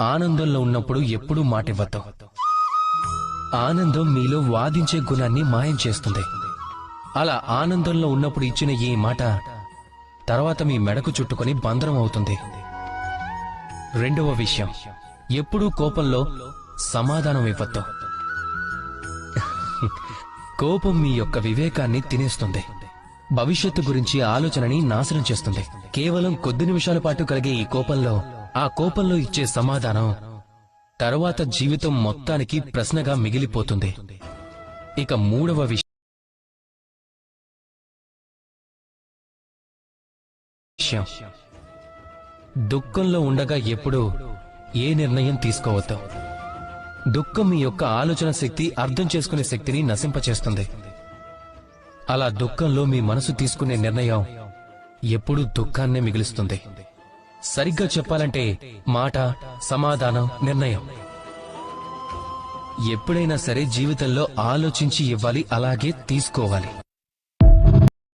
ఆనందంలో ఉన్నప్పుడు ఎప్పుడూ మాటివ్వద్దు. ఆనందం మీలో వాదించే గుణాన్ని మాయం చేస్తుంది. అలా ఆనందంలో ఉన్నప్పుడు ఇచ్చిన ఈ మాట తర్వాత మీ మెడకు చుట్టుకొని బంధనం అవుతుంది. రెండవ విషయం ఎప్పుడూ కోపంలో సమాధానం ఇవ్వద్దు. కోపం మీ యొక్క వివేకాన్ని తినేస్తుంది. భవిష్యత్తు గురించి ఆలోచనని నాశనం చేస్తుంది. కేవలం కొద్ది నిమిషాల పాటు కలిగే ఈ కోపంలో ఆ కోపంలో ఇచ్చే సమాధానం తర్వాత జీవితం మొత్తానికి ప్రశ్నగా మిగిలిపోతుంది. ఇక మూడవ విషయం. దుఃఖంలో ఉండగా ఎప్పుడూ ఏ నిర్ణయం తీసుకోవద్దు. దుఃఖం మీ యొక్క ఆలోచన శక్తి అర్థం చేసుకునే శక్తిని నశింపచేస్తుంది. అలా దుఃఖంలో మీ మనసు తీసుకునే నిర్ణయం ఎప్పుడూ దుఃఖాన్నే మిగిలిస్తుంది. సరిగ్గా చెప్పాలంటే మాట సమాధానం నిర్ణయం. ఎప్పుడైనా సరే జీవితంలో ఆలోచించి ఇవ్వాలి అలాగే తీసుకోవాలి.